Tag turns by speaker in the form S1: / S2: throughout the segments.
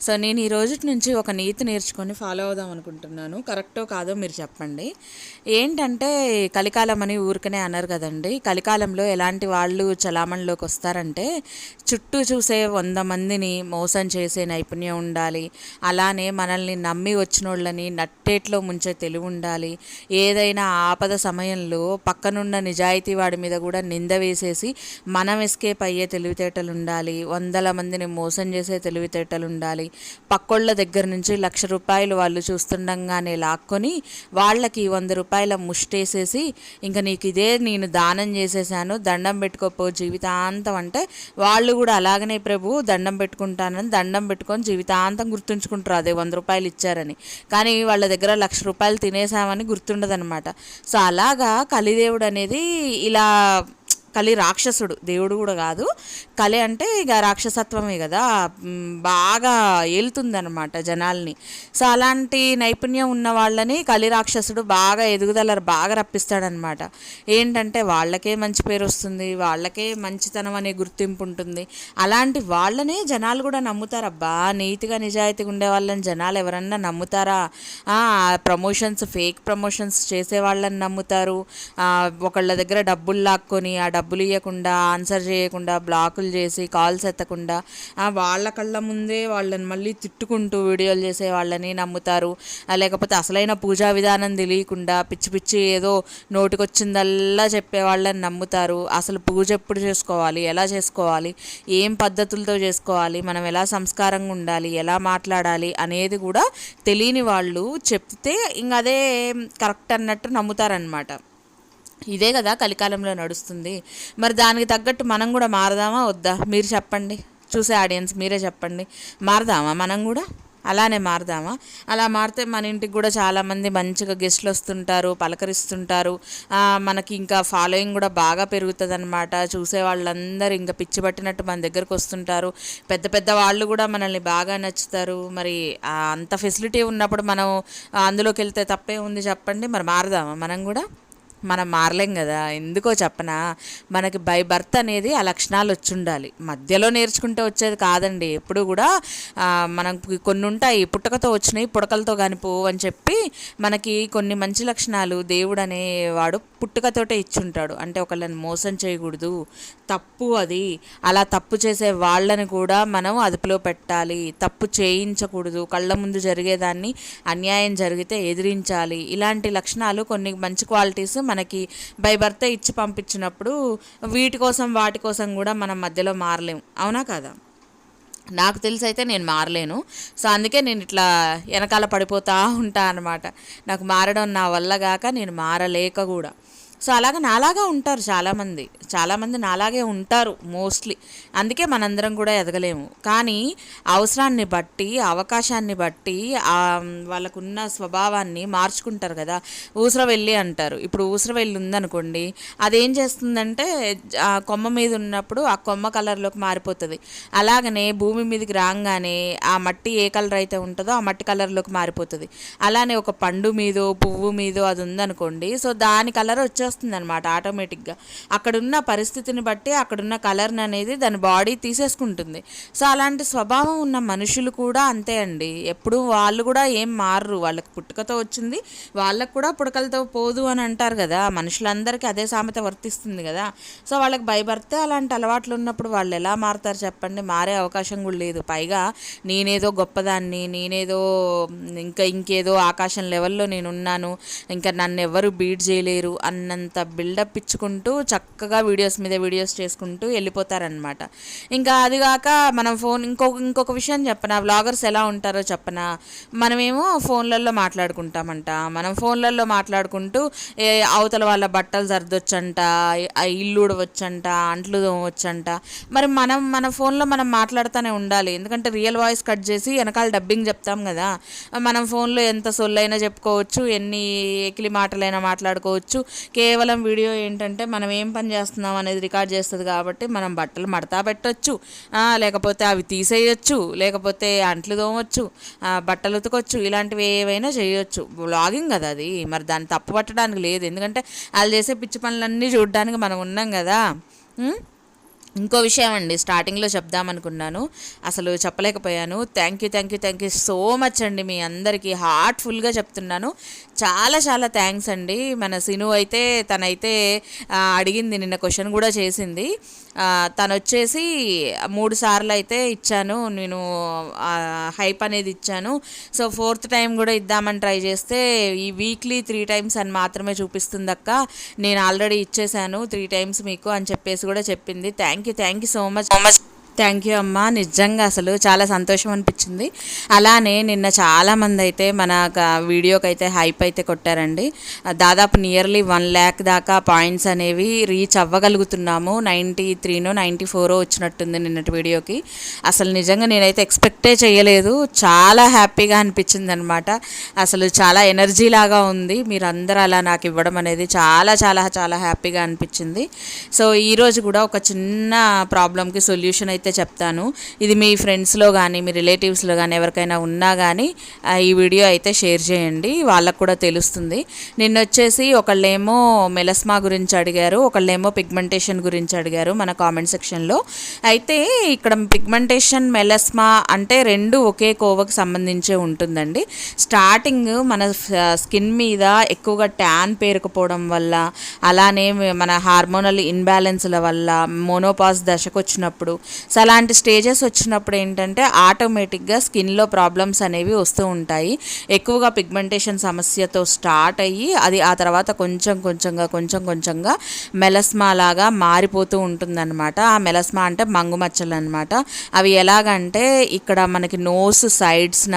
S1: So నేను ఈ రోజు నుంచి ఒక నీతి నేర్చుకొని ఫాలో అవుదాం అనుకుంటున్నాను. కరెక్టో కాదో మీరు చెప్పండి. ఏంటంటే కలికాలం అని ఊరికనే అన్నారు కదండి. కలికాలంలో ఎలాంటి వాళ్ళు చలామణిలోకి వస్తారంటే చుట్టూ చూసే వంద మందిని మోసం చేసే నైపుణ్యం ఉండాలి. అలానే మనల్ని నమ్మి వచ్చిన వాళ్ళని నట్టేట్లో ముంచే తెలివి ఉండాలి. ఏదైనా ఆపద సమయంలో పక్కనున్న నిజాయితీ వాడి మీద కూడా నింద వేసేసి మనం ఎస్కేప్ అయ్యే తెలివితేటలు ఉండాలి. వందల మందిని మోసం చేసే తెలివితేటలు ఉండాలి. పక్కోళ్ళ దగ్గర నుంచి లక్ష రూపాయలు వాళ్ళు చూస్తుండగానే లాక్కొని వాళ్ళకి వంద రూపాయల ముష్టేసేసి ఇంకా నీకు ఇదే నేను దానం చేసేసాను దండం పెట్టుకోపో జీవితాంతం అంటే వాళ్ళు కూడా అలాగనే ప్రభు దండం పెట్టుకుంటానని దండం పెట్టుకొని జీవితాంతం గుర్తుంచుకుంటారు. అదే వంద రూపాయలు ఇచ్చారని. కానీ వాళ్ళ దగ్గర లక్ష రూపాయలు తినేసామని గుర్తుండదనమాట సో అలాగా కలిదేవుడు అనేది ఇలా కలి రాక్షసుడు దేవుడు కూడా కాదు. కలి అంటే ఇక రాక్షసత్వమే కదా. బాగా ఏలుతుందనమాట జనాల్ని. సో అలాంటి నైపుణ్యం ఉన్న వాళ్ళని కలి రాక్షసుడు బాగా ఎదుగుదల బాగా రప్పిస్తాడనమాట ఏంటంటే వాళ్ళకే మంచి పేరు వస్తుంది వాళ్ళకే మంచితనం అనే గుర్తింపు ఉంటుంది. అలాంటి వాళ్ళనే జనాలు కూడా నమ్ముతారబ్బా నీతిగా నిజాయితీగా ఉండే వాళ్ళని జనాలు ఎవరన్నా నమ్ముతారా? ప్రమోషన్స్ ఫేక్ ప్రమోషన్స్ చేసే వాళ్ళని నమ్ముతారు. ఒకళ్ళ దగ్గర డబ్బులు లాక్కొని ఆ డబ్బులు ఇవ్వకుండా ఆన్సర్ చేయకుండా బ్లాకులు చేసి కాల్స్ ఎత్తకుండా వాళ్ళ కళ్ళ ముందే వాళ్ళని మళ్ళీ తిట్టుకుంటూ వీడియోలు చేసే వాళ్ళని నమ్ముతారు. లేకపోతే అసలైన పూజా విధానం తెలియకుండా పిచ్చి పిచ్చి ఏదో నోటికొచ్చిందల్లా చెప్పే వాళ్ళని నమ్ముతారు. అసలు పూజ ఎప్పుడు చేసుకోవాలి? ఎలా చేసుకోవాలి? ఏం పద్ధతులతో చేసుకోవాలి? మనం ఎలా సంస్కారంగా ఉండాలి? ఎలా మాట్లాడాలి? అనేది కూడా తెలియని వాళ్ళు చెప్తే ఇంక అదే కరెక్ట్ అన్నట్టు నమ్ముతారనమాట ఇదే కదా కలికాలంలో నడుస్తుంది. మరి దానికి తగ్గట్టు మనం కూడా మారదామా వద్దా? మీరు చెప్పండి. చూసే ఆడియన్స్ మీరే చెప్పండి. మారదామా మనం కూడా? అలానే మారదామా? అలా మారితే మన ఇంటికి కూడా చాలామంది మంచిగా గెస్ట్లు వస్తుంటారు పలకరిస్తుంటారు. మనకి ఇంకా ఫాలోయింగ్ కూడా బాగా పెరుగుతుంది అనమాట చూసే వాళ్ళందరూ ఇంకా పిచ్చి పట్టినట్టు మన దగ్గరకు వస్తుంటారు. పెద్ద పెద్ద వాళ్ళు కూడా మనల్ని బాగా నచ్చుతారు. మరి అంత ఫెసిలిటీ ఉన్నప్పుడు మనం అందులోకి వెళ్తే తప్పే ఉంది చెప్పండి. మరి మారదామా మనం కూడా? మనం మారలేం కదా? ఎందుకో చెప్పనా? మనకి బై బర్త్ అనేది ఆ లక్షణాలు వచ్చి ఉండాలి మధ్యలో నేర్చుకుంటే వచ్చేది కాదండి. ఎప్పుడు కూడా మనం కొన్ని ఉంటాయి. పుట్టకతో వచ్చినాయి పుడకలతో కానీ పోవు అని చెప్పి మనకి కొన్ని మంచి లక్షణాలు దేవుడు అనేవాడు పుట్టుకతోటే ఇచ్చుంటాడు. అంటే ఒకళ్ళని మోసం చేయకూడదు. తప్పు అది. అలా తప్పు చేసే వాళ్ళని కూడా మనం అదుపులో పెట్టాలి. తప్పు చేయించకూడదు. కళ్ళ ముందు జరిగేదాన్ని అన్యాయం జరిగితే ఎదిరించాలి. ఇలాంటి లక్షణాలు కొన్ని మంచి క్వాలిటీస్ మన మనకి బై బర్త్ ఇచ్చి పంపించినప్పుడు వీటి కోసం వాటి కోసం కూడా మనం మధ్యలో మారలేం. అవునా కదా? నాకు తెలిసి అయితే నేను మారలేను. సో అందుకే నేను ఇట్లా వెనకాల పడిపోతూ ఉంటా అనమాట నాకు మారడం నా వల్ల గాక నేను మారలేక కూడా. సో అలాగే నాలాగా ఉంటారు చాలామంది. చాలామంది నాలాగే ఉంటారు మోస్ట్లీ. అందుకే మనందరం కూడా ఎదగలేము. కానీ అవసరాన్ని బట్టి అవకాశాన్ని బట్టి వాళ్ళకున్న స్వభావాన్ని మార్చుకుంటారు కదా. ఊసరవెల్లి అంటారు. ఇప్పుడు ఊసరవెల్లి ఉందనుకోండి అదేం చేస్తుందంటే ఆ కొమ్మ మీద ఉన్నప్పుడు ఆ కొమ్మ కలర్లోకి మారిపోతుంది. అలాగనే భూమి మీదకి రాగానే ఆ మట్టి ఏ కలర్ అయితే ఉంటుందో ఆ మట్టి కలర్లోకి మారిపోతుంది. అలానే ఒక పండు మీదో పువ్వు మీదో అది ఉందనుకోండి సో దాని కలర్ వచ్చేస్తుంది అనమాట ఆటోమేటిక్గా అక్కడున్న పరిస్థితిని బట్టి అక్కడున్న కలర్ని అనేది దాని బాడీ తీసేసుకుంటుంది. సో అలాంటి స్వభావం ఉన్న మనుషులు కూడా అంతే అండి. ఎప్పుడు వాళ్ళు కూడా ఏం మారరు. వాళ్ళకి పుట్టుకతో వచ్చింది వాళ్ళకు కూడా పుడకలతో పోదు అని అంటారు కదా. మనుషులందరికీ అదే సామెత వర్తిస్తుంది కదా. సో వాళ్ళకి భయపడితే అలాంటి అలవాట్లు ఉన్నప్పుడు వాళ్ళు ఎలా మారుతారు చెప్పండి? మారే అవకాశం కూడా లేదు. పైగా నేనేదో గొప్పదాన్ని నేనేదో ఇంకా ఇంకేదో ఆకాశం లెవెల్లో నేను ఉన్నాను ఇంకా నన్ను ఎవరు బీట్ చేయలేరు అన్న అన్నంత బిల్డప్ ఇచ్చుకుంటూ చక్కగా వీడియోస్ మీద వీడియోస్ చేసుకుంటూ వెళ్ళిపోతారనమాట ఇంకా అది కాక మనం ఫోన్ ఇంకొక ఇంకొక విషయం చెప్పనా? వ్లాగర్స్ ఎలా ఉంటారో చెప్పనా? మనమేమో ఫోన్లలో మాట్లాడుకుంటామంట. మనం ఫోన్లలో మాట్లాడుకుంటూ ఏ అవతల వాళ్ళ బట్టలు సర్దొచ్చంట ఇల్లు ఉడవచ్చంట అంట్లు తోమవచ్చంట మరి మనం మన ఫోన్లో మనం మాట్లాడుతూనే ఉండాలి. ఎందుకంటే రియల్ వాయిస్ కట్ చేసి వెనకాల డబ్బింగ్ చెప్తాం కదా. మనం ఫోన్లో ఎంత సొల్లైనా చెప్పుకోవచ్చు ఎన్ని ఎకిలి మాటలైనా మాట్లాడుకోవచ్చు కేవలం వీడియో ఏంటంటే మనం ఏం పని చేస్తున్నాం అనేది రికార్డ్ చేస్తుంది కాబట్టి మనం బట్టలు మడతా పెట్టచ్చు. లేకపోతే అవి తీసేయచ్చు లేకపోతే అంట్లు తోమొచ్చు బట్టలు ఉతకొచ్చు ఇలాంటివి ఏవైనా చేయొచ్చు. బ్లాగింగ్ కదా అది. మరి దాన్ని తప్పు పట్టడానికి లేదు. ఎందుకంటే వాళ్ళు చేసే పిచ్చి పనులన్నీ చూడడానికి మనం ఉన్నాం కదా. ఇంకో విషయం అండి స్టార్టింగ్లో చెప్దామనుకున్నాను. అసలు చెప్పలేకపోయాను. Thank you thank you thank you so much అండి మీ అందరికీ. హార్ట్ఫుల్గా చెప్తున్నాను. చాలా చాలా థ్యాంక్స్ అండి. మన సిను అయితే తనైతే అడిగింది నిన్న క్వశ్చన్ కూడా చేసింది. తను వచ్చేసి మూడు సార్లు అయితే ఇచ్చాను. నేను హైప్ అనేది ఇచ్చాను. సో ఫోర్త్ టైం కూడా ఇద్దామని ట్రై చేస్తే ఈ వీక్లీ త్రీ టైమ్స్ అని మాత్రమే చూపిస్తుంది అక్క నేను ఆల్రెడీ ఇచ్చేసాను త్రీ టైమ్స్ మీకు అని చెప్పేసి కూడా చెప్పింది. Thank you thank you so much so much. Thank you అమ్మా. నిజంగా అసలు చాలా సంతోషం అనిపించింది. అలానే నిన్న చాలామంది అయితే మన వీడియోకి అయితే హైప్ అయితే కొట్టారండి. దాదాపు నియర్లీ వన్ ల్యాక్ దాకా పాయింట్స్ అనేవి రీచ్ అవ్వగలుగుతున్నాము. నైంటీ త్రీనో నైంటీ ఫోరో వచ్చినట్టుంది నిన్నటి వీడియోకి. అసలు నిజంగా నేనైతే ఎక్స్పెక్టే చేయలేదు. చాలా హ్యాపీగా అనిపించింది అనమాట అసలు చాలా ఎనర్జీ లాగా ఉంది. మీరందరూ అలా నాకు ఇవ్వడం అనేది చాలా చాలా చాలా హ్యాపీగా అనిపించింది. సో ఈరోజు కూడా ఒక చిన్న ప్రాబ్లంకి సొల్యూషన్ అయితే అయితే చెప్తాను. ఇది మీ ఫ్రెండ్స్లో కానీ మీ రిలేటివ్స్లో కానీ ఎవరికైనా ఉన్నా కానీ ఈ వీడియో అయితే షేర్ చేయండి. వాళ్ళకు కూడా తెలుస్తుంది. నిన్న వచ్చేసి ఒకళ్ళేమో మెలస్మా గురించి అడిగారు ఒకళ్ళేమో పిగ్మెంటేషన్ గురించి అడిగారు మన కామెంట్ సెక్షన్లో. అయితే ఇక్కడ పిగ్మెంటేషన్ మెలస్మా అంటే రెండు ఒకే కోవకు సంబంధించే ఉంటుందండి. స్టార్టింగ్ మన స్కిన్ మీద ఎక్కువగా ట్యాన్ పేరుకుపోవడం వల్ల అలానే మన హార్మోనల్ ఇన్బ్యాలెన్స్ల వల్ల మోనోపాస్ దశకు వచ్చినప్పుడు సో అలాంటి స్టేజెస్ వచ్చినప్పుడు ఏంటంటే ఆటోమేటిక్గా స్కిన్లో ప్రాబ్లమ్స్ అనేవి వస్తూ ఉంటాయి. ఎక్కువగా పిగ్మెంటేషన్ సమస్యతో స్టార్ట్ అయ్యి అది ఆ తర్వాత కొంచెం కొంచెంగా కొంచెం కొంచెంగా మెలస్మా లాగా మారిపోతూ ఉంటుందన్నమాట. ఆ మెలస్మా అంటే మంగు మచ్చలు అనమాట అవి ఎలాగంటే ఇక్కడ మనకి నోస్ సైడ్స్న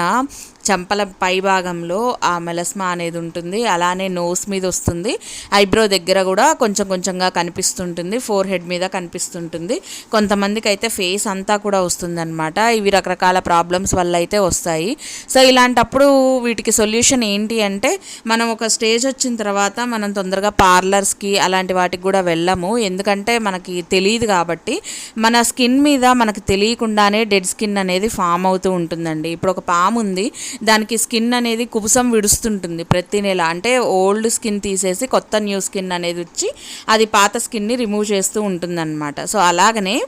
S1: చంపల పై భాగంలో ఆ మెలస్మా అనేది ఉంటుంది. అలానే నోస్ మీద వస్తుంది. ఐబ్రో దగ్గర కూడా కొంచెం కొంచెంగా కనిపిస్తుంటుంది. ఫోర్ హెడ్ మీద కనిపిస్తుంటుంది. కొంతమందికి అయితే ఫేస్ అంతా కూడా వస్తుందన్నమాట. ఇవి రకరకాల ప్రాబ్లమ్స్ వల్ల అయితే వస్తాయి. సో ఇలాంటప్పుడు వీటికి సొల్యూషన్ ఏంటి అంటే మనం ఒక స్టేజ్ వచ్చిన తర్వాత మనం తొందరగా పార్లర్స్కి అలాంటి వాటికి కూడా వెళ్ళము. ఎందుకంటే మనకి తెలియదు కాబట్టి మన స్కిన్ మీద మనకు తెలియకుండానే డెడ్ స్కిన్ అనేది ఫామ్ అవుతూ ఉంటుందండి. ఇప్పుడు ఒక పాము ఉంది దానికి స్కిన్ అనేది కుబుసం విడుస్తుంటుంది ప్రతి నెల. అంటే ఓల్డ్ స్కిన్ తీసేసి కొత్త న్యూ స్కిన్ అనేది వచ్చి అది పాత స్కిన్ని రిమూవ్ చేస్తూ ఉంటుందన్నమాట. సో అలాగనే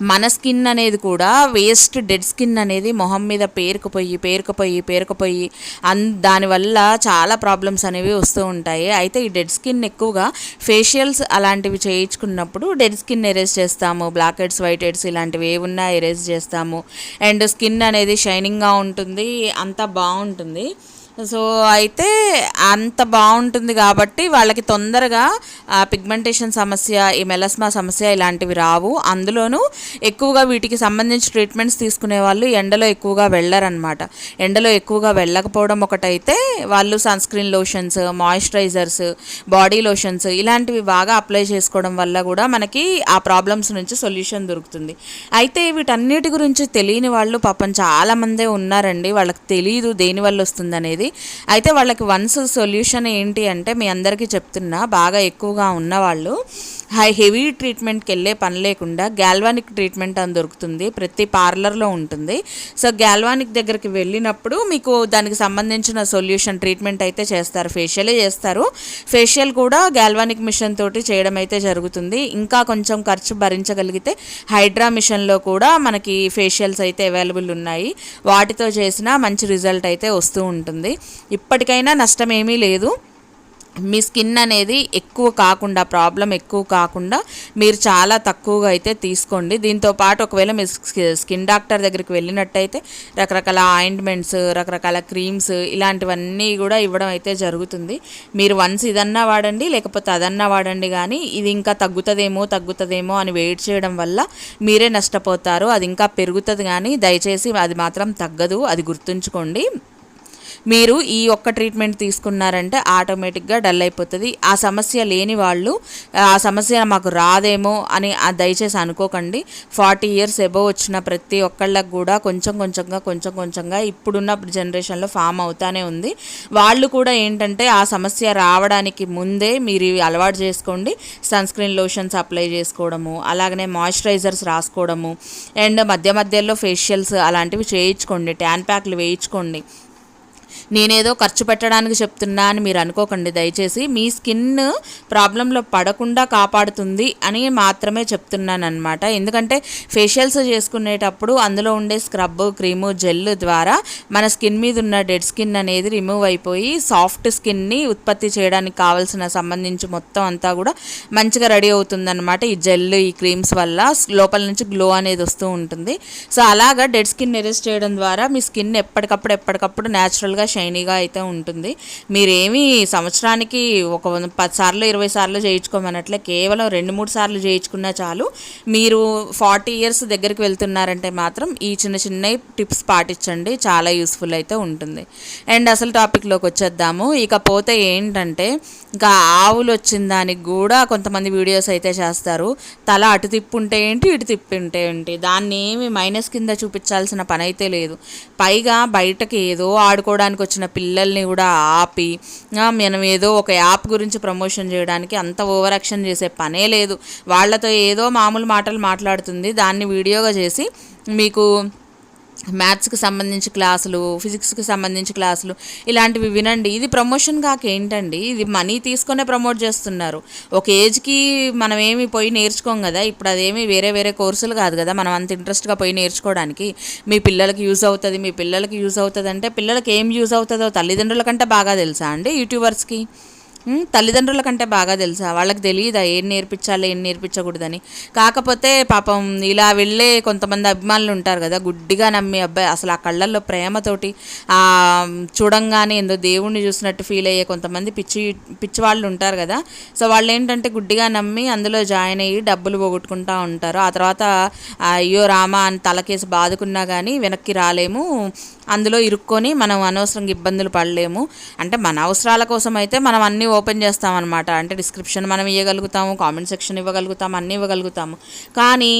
S1: మన స్కిన్ అనేది కూడా వేస్ట్ డెడ్ స్కిన్ అనేది మొహం మీద పేరుకుపోయి పేరుకుపోయి పేరుకుపోయి అన్ దానివల్ల చాలా ప్రాబ్లమ్స్ అనేవి వస్తూ ఉంటాయి. అయితే ఈ డెడ్ స్కిన్ ఎక్కువగా ఫేషియల్స్ అలాంటివి చేయించుకున్నప్పుడు డెడ్ స్కిన్ ఎరేజ్ చేస్తాము. బ్లాక్ హెడ్స్ వైట్ హెడ్స్ ఇలాంటివి ఏ ఉన్నా ఎరేజ్ చేస్తాము. అండ్ స్కిన్ అనేది షైనింగ్గా ఉంటుంది అంతా బాగుంటుంది. సో అయితే అంత బాగుంటుంది కాబట్టి వాళ్ళకి తొందరగా పిగ్మెంటేషన్ సమస్య ఈ మెలస్మా సమస్య ఇలాంటివి రావు. అందులోనూ ఎక్కువగా వీటికి సంబంధించి ట్రీట్మెంట్స్ తీసుకునే వాళ్ళు ఎండలో ఎక్కువగా వెళ్ళరనమాట ఎండలో ఎక్కువగా వెళ్ళకపోవడం ఒకటైతే వాళ్ళు sunscreen lotions moisturisers body lotions ఇలాంటివి బాగా అప్లై చేసుకోవడం వల్ల కూడా మనకి ఆ ప్రాబ్లమ్స్ నుంచి సొల్యూషన్ దొరుకుతుంది. అయితే వీటన్నిటి గురించి తెలియని వాళ్ళు పాపం చాలామందే ఉన్నారండి. వాళ్ళకి తెలియదు దేని వల్ల వస్తుంది అనేది అయితే వాళ్ళకి వన్స్ సొల్యూషన్ ఏంటి అంటే మీ అందరికీ చెప్తున్నా బాగా ఎక్కువగా ఉన్నవాళ్ళు. హై హెవీ ట్రీట్మెంట్కి వెళ్ళే పని లేకుండా గ్యాల్వానిక్ ట్రీట్మెంట్ అని దొరుకుతుంది. ప్రతి పార్లర్లో ఉంటుంది. సో గ్యాల్వానిక్ దగ్గరికి వెళ్ళినప్పుడు మీకు దానికి సంబంధించిన సొల్యూషన్ ట్రీట్మెంట్ అయితే చేస్తారు. ఫేషియలే చేస్తారు. ఫేషియల్ కూడా గ్యాల్వానిక్ మిషన్ తోటి చేయడం అయితే జరుగుతుంది. ఇంకా కొంచెం ఖర్చు భరించగలిగితే హైడ్రా మిషన్లో కూడా మనకి ఫేషియల్స్ అయితే అవైలబుల్ ఉన్నాయి. వాటితో చేసిన మంచి రిజల్ట్ అయితే వస్తూ ఉంటుంది. ఇప్పటికైనా నష్టం ఏమీ లేదు. మీ స్కిన్ అనేది ఎక్కువ కాకుండా ప్రాబ్లం ఎక్కువ కాకుండా మీరు చాలా తక్కువగా అయితే తీసుకోండి. దీంతో పాటు ఒకవేళ మీ స్కి- స్కిన్ డాక్టర్ దగ్గరికి వెళ్ళినట్టయితే రకరకాల ఆయింట్మెంట్స్ రకరకాల క్రీమ్స్ ఇలాంటివన్నీ కూడా ఇవ్వడం అయితే జరుగుతుంది. మీరు వన్స్ ఇదన్నా వాడండి లేకపోతే అదన్నా వాడండి కానీ ఇది ఇంకా తగ్గుతుందేమో తగ్గుతుందేమో అని వెయిట్ చేయడం వల్ల మీరే నష్టపోతారు. అది ఇంకా పెరుగుతుంది కానీ దయచేసి అది మాత్రం తగ్గదు. అది గుర్తుంచుకోండి. మీరు ఈ ఒక్క ట్రీట్మెంట్ తీసుకున్నారంటే ఆటోమేటిక్గా డల్ అయిపోతుంది. ఆ సమస్య లేని వాళ్ళు ఆ సమస్య మాకు రాదేమో అని దయచేసి అనుకోకండి. ఫార్టీ ఇయర్స్ ఎబో వచ్చిన ప్రతి ఒక్కళ్ళకి కూడా కొంచెం కొంచెంగా కొంచెం కొంచెంగా ఇప్పుడున్న జనరేషన్లో ఫామ్ అవుతానే ఉంది. వాళ్ళు కూడా ఏంటంటే ఆ సమస్య రావడానికి ముందే మీరు అలవాటు చేసుకోండి. సన్ స్క్రీన్ లోషన్స్ అప్లై చేసుకోవడము అలాగనే మాయిశ్చరైజర్స్ రాసుకోవడము అండ్ మధ్య మధ్యలో ఫేషియల్స్ అలాంటివి చేయించుకోండి. ట్యాన్ ప్యాక్లు వేయించుకోండి. నేనేదో ఖర్చు పెట్టడానికి చెప్తున్నా అని మీరు అనుకోకండి. దయచేసి మీ స్కిన్ ప్రాబ్లంలో పడకుండా కాపాడుతుంది అని మాత్రమే చెప్తున్నాను అనమాట ఎందుకంటే ఫేషియల్స్ చేసుకునేటప్పుడు అందులో ఉండే స్క్రబ్ క్రీము జెల్ ద్వారా మన స్కిన్ మీద ఉన్న డెడ్ స్కిన్ అనేది రిమూవ్ అయిపోయి సాఫ్ట్ స్కిన్ని ఉత్పత్తి చేయడానికి కావాల్సిన సంబంధించి మొత్తం అంతా కూడా మంచిగా రెడీ అవుతుందన్నమాట. ఈ జెల్ ఈ క్రీమ్స్ వల్ల లోపల నుంచి గ్లో అనేది వస్తూ ఉంటుంది. సో అలాగా డెడ్ స్కిన్ ఎరెస్ట్ చేయడం ద్వారా మీ స్కిన్ ఎప్పటికప్పుడు ఎప్పటికప్పుడు న్యాచురల్గా షైనీగా అయితే ఉంటుంది. మీరేమీ సంవత్సరానికి ఒక పది సార్లు ఇరవై సార్లు చేయించుకోమన్నట్లే కేవలం రెండు మూడు సార్లు చేయించుకున్నా చాలు. మీరు ఫార్టీ ఇయర్స్ దగ్గరికి వెళ్తున్నారంటే మాత్రం ఈ చిన్న చిన్న టిప్స్ పాటించండి. చాలా యూస్ఫుల్ అయితే ఉంటుంది. అండ్ అసలు టాపిక్లోకి వచ్చేద్దాము. ఇకపోతే ఏంటంటే ఇంకా ఆవులు వచ్చిన దానికి కూడా కొంతమంది వీడియోస్ అయితే చేస్తారు. తల అటు తిప్పుంటే ఏంటి ఇటు తిప్పుంటే ఏంటి? దాన్ని ఏమి మైనస్ కింద చూపించాల్సిన పని అయితే లేదు. పైగా బయటకి ఏదో ఆడుకోవడానికి వచ్చిన పిల్లల్ని కూడా ఆపి మనం ఏదో ఒక యాప్ గురించి ప్రమోషన్ చేయడానికి అంత ఓవర్ యాక్షన్ చేసే పనే లేదు. వాళ్ళతో ఏదో మామూలు మాటలు మాట్లాడుతుంది దాన్ని వీడియోగా చేసి మీకు మ్యాథ్స్కి సంబంధించి క్లాసులు ఫిజిక్స్కి సంబంధించి క్లాసులు ఇలాంటివి వినండి. ఇది ప్రమోషన్ కాక ఏంటండి? ఇది మనీ తీసుకునే ప్రమోట్ చేస్తున్నారు. ఒక ఏజ్కి మనం ఏమి పోయి నేర్చుకోం కదా? ఇప్పుడు అదేమి వేరే వేరే కోర్సులు కాదు కదా? మనం అంత ఇంట్రెస్ట్గా పోయి నేర్చుకోవడానికి మీ పిల్లలకి యూజ్ అవుతుంది మీ పిల్లలకి యూజ్ అవుతుంది అంటే పిల్లలకి ఏం యూజ్ అవుతుందో తల్లిదండ్రుల కంటే బాగా తెలుసా అండి యూట్యూబర్స్కి తల్లిదండ్రుల కంటే బాగా తెలుసా? వాళ్ళకి తెలియదా ఏం నేర్పించాలి ఏం నేర్పించకూడదని? కాకపోతే పాపం ఇలా వెళ్ళే కొంతమంది అభిమానులు ఉంటారు కదా గుడ్డిగా నమ్మి అబ్బాయి. అసలు ఆ కళ్ళల్లో ప్రేమతోటి ఆ చూడంగానే ఏందో దేవుణ్ణి చూసినట్టు ఫీల్ అయ్యే కొంతమంది పిచ్చి పిచ్చి వాళ్ళు ఉంటారు కదా. సో వాళ్ళు ఏంటంటే గుడ్డిగా నమ్మి అందులో జాయిన్ అయ్యి డబ్బులు పోగొట్టుకుంటూ ఉంటారు. ఆ తర్వాత అయ్యో రామా అని తలకేసి బాదుకున్నా కానీ వెనక్కి రాలేము. అందులో ఇరుక్కొని మనం అనవసరంగా ఇబ్బందులు పడలేము. అంటే మన అవసరాల కోసం అయితే మనం అన్ని ఓపెన్ చేస్తామన్నమాట. అంటే డిస్క్రిప్షన్ మనం ఇవ్వగలుగుతాము కామెంట్ సెక్షన్ ఇవ్వగలుగుతాము అన్నీ ఇవ్వగలుగుతాము. కానీ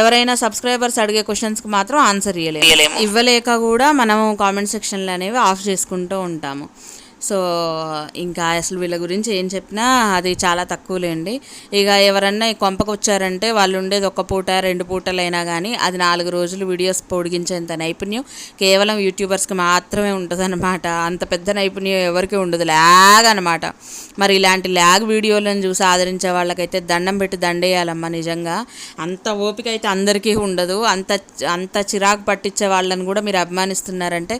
S1: ఎవరైనా సబ్స్క్రైబర్స్ అడిగే క్వశ్చన్స్కి మాత్రం ఆన్సర్ ఇవ్వలేము ఇవ్వలేక కూడా మనం కామెంట్ సెక్షన్లు అనేవి ఆఫ్ చేసుకుంటూ ఉంటాము. సో ఇంకా అసలు వీళ్ళ గురించి ఏం చెప్పినా అది చాలా తక్కువలేండి. ఇక ఎవరన్నా కొంపకు వచ్చారంటే వాళ్ళు ఉండేది ఒక పూట రెండు పూటలైనా కానీ అది నాలుగు రోజులు వీడియోస్ పొడిగించేంత నైపుణ్యం. కేవలం యూట్యూబర్స్కి మాత్రమే ఉంటుందన్నమాట. అంత పెద్ద నైపుణ్యం ఎవరికి ఉండదు. ల్యాగ్ అనమాట మరి ఇలాంటి ల్యాగ్ వీడియోలను చూసి ఆదరించే వాళ్ళకైతే దండం పెట్టి దండేయాలమ్మా నిజంగా. అంత ఓపిక అయితే అందరికీ ఉండదు. అంత అంత చిరాకు పట్టించే వాళ్ళని కూడా మీరు అభిమానిస్తున్నారంటే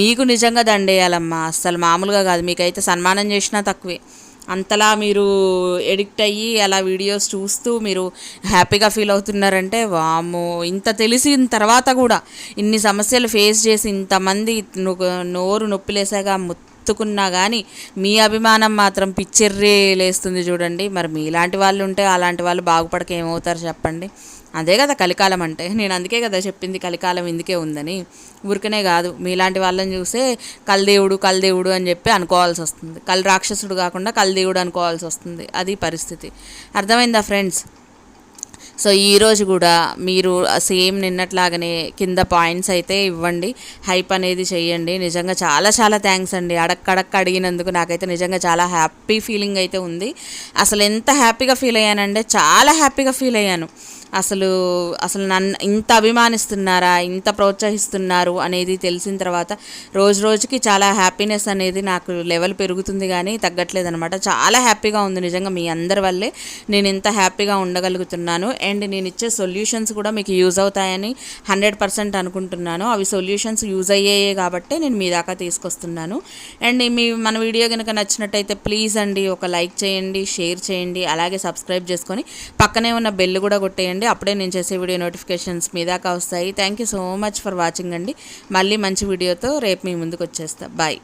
S1: మీకు నిజంగా దండేయాలమ్మా. అస్సలు మామూలుగా కాదు. మీకైతే సన్మానం చేసినా తక్కువే. అంతలా మీరు ఎడిక్ట్ అయ్యి అలా వీడియోస్ చూస్తూ మీరు హ్యాపీగా ఫీల్ అవుతున్నారంటే వాము ఇంత తెలిసిన తర్వాత కూడా ఇన్ని సమస్యలు ఫేస్ చేసి ఇంతమంది నోరు నొప్పిలేసాగా ముత్తుకున్నా కానీ మీ అభిమానం మాత్రం పిచ్చెర్రే లేస్తుంది చూడండి. మరి మీలాంటి వాళ్ళు ఉంటే అలాంటి వాళ్ళు బాగుపడక ఏమవుతారు చెప్పండి. అదే కదా కలికాలం అంటే. నేను అందుకే కదా చెప్పింది కలికాలం ఇందుకే ఉందని. ఊరికనే కాదు మీలాంటి వాళ్ళని చూసే కలదేవుడు కలదేవుడు అని చెప్పి అనుకోవాల్సి వస్తుంది. కల్ రాక్షసుడు కాకుండా కలదేవుడు అనుకోవాల్సి వస్తుంది. అది పరిస్థితి. అర్థమైందా ఫ్రెండ్స్? సో ఈరోజు కూడా మీరు సేమ్ నిన్నట్లాగనే కింద పాయింట్స్ అయితే ఇవ్వండి. హైప్ అనేది చేయండి. నిజంగా చాలా చాలా థ్యాంక్స్ అండి. అడక్కడక్క అడిగినందుకు నాకైతే నిజంగా చాలా హ్యాపీ ఫీలింగ్ అయితే ఉంది. అసలు ఎంత హ్యాపీగా ఫీల్ అయ్యానంటే చాలా హ్యాపీగా ఫీల్ అయ్యాను. అసలు అసలు నన్ను ఇంత అభిమానిస్తున్నారా ఇంత ప్రోత్సహిస్తున్నారు అనేది తెలిసిన తర్వాత రోజు రోజుకి చాలా హ్యాపీనెస్ అనేది నాకు లెవెల్ పెరుగుతుంది కానీ తగ్గట్లేదు అనమాట చాలా హ్యాపీగా ఉంది నిజంగా మీ అందరి వల్లే నేను ఇంత హ్యాపీగా ఉండగలుగుతున్నాను. అండ్ నేను ఇచ్చే సొల్యూషన్స్ కూడా మీకు యూజ్ అవుతాయని హండ్రెడ్ పర్సెంట్ అనుకుంటున్నాను. అవి సొల్యూషన్స్ యూజ్ అయ్యాయే కాబట్టి నేను మీ దాకా తీసుకొస్తున్నాను. అండ్ మీ మన వీడియో కనుక నచ్చినట్టయితే ప్లీజ్ అండి ఒక లైక్ చేయండి షేర్ చేయండి అలాగే సబ్స్క్రైబ్ చేసుకొని పక్కనే ఉన్న బెల్ కూడా కొట్టేయండి. అప్పుడే నేను చేసే వీడియో నోటిఫికేషన్స్ మీ దాకా వస్తాయి. Thank you so much for watching అండి. మళ్ళీ మంచి వీడియోతో రేపు మీ ముందుకు వచ్చేస్తా. బాయ్